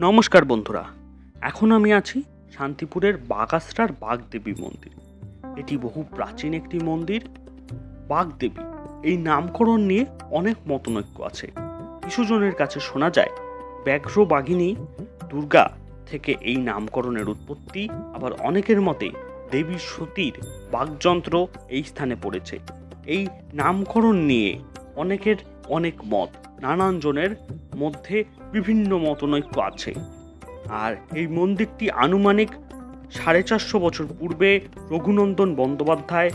নমস্কার বন্ধুরা, এখন আমি আছি শান্তিপুরের বাগাসরার বাগদেবী মন্দির। এটি বহু প্রাচীন একটি মন্দির। বাগদেবী, এই নামকরণ নিয়ে অনেক মতনৈক্য আছে। কিছুজনের কাছে শোনা যায়, ব্যাঘ্র বাঘিনী দুর্গা থেকে এই নামকরণের উৎপত্তি, আবার অনেকের মতে দেবী সতীর বাগযন্ত্র এই স্থানে পড়েছে। এই নামকরণ নিয়ে অনেকের অনেক মত। নানান জনের মধ্যে বিভিন্ন মতনৈক্য আছে। আর এই মন্দিরটি আনুমানিক সাড়ে চারশো বছর পূর্বে রঘুনন্দন বন্দ্যোপাধ্যায়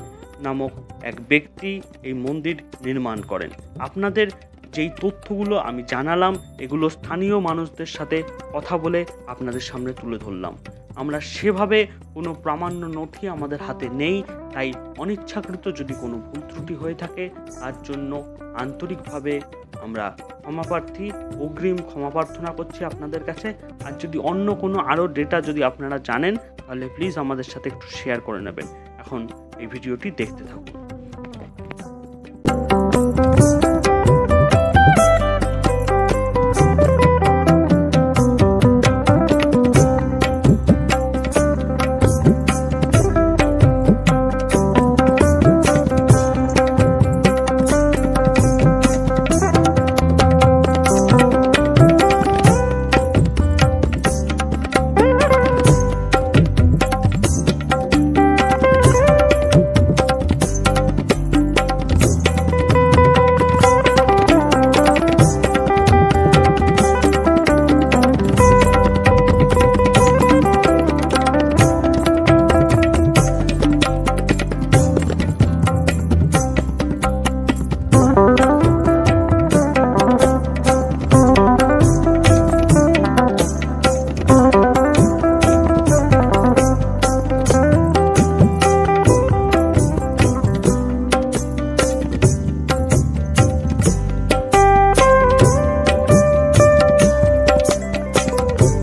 নামক এক ব্যক্তি এই মন্দির নির্মাণ করেন। আপনাদের যেই তথ্যগুলো আমি জানালাম, এগুলো স্থানীয় মানুষদের সাথে কথা বলে আপনাদের সামনে তুলে ধরলাম। আমরা সেভাবে কোনো প্রামাণ্য নথি আমাদের হাতে নেই, তাই অনিচ্ছাকৃত যদি কোনো ভুল ত্রুটি হয়ে থাকে, তার জন্য আন্তরিকভাবে আমরা ক্ষমা প্রার্থী অগ্রিম ক্ষমা প্রার্থনা করছি আপনাদের কাছে। আর যদি অন্য কোনো আরও ডেটা যদি আপনারা জানেন, তাহলে প্লিজ আমাদের সাথে একটু শেয়ার করে নেবেন। এখন এই ভিডিওটি দেখতে থাকুন।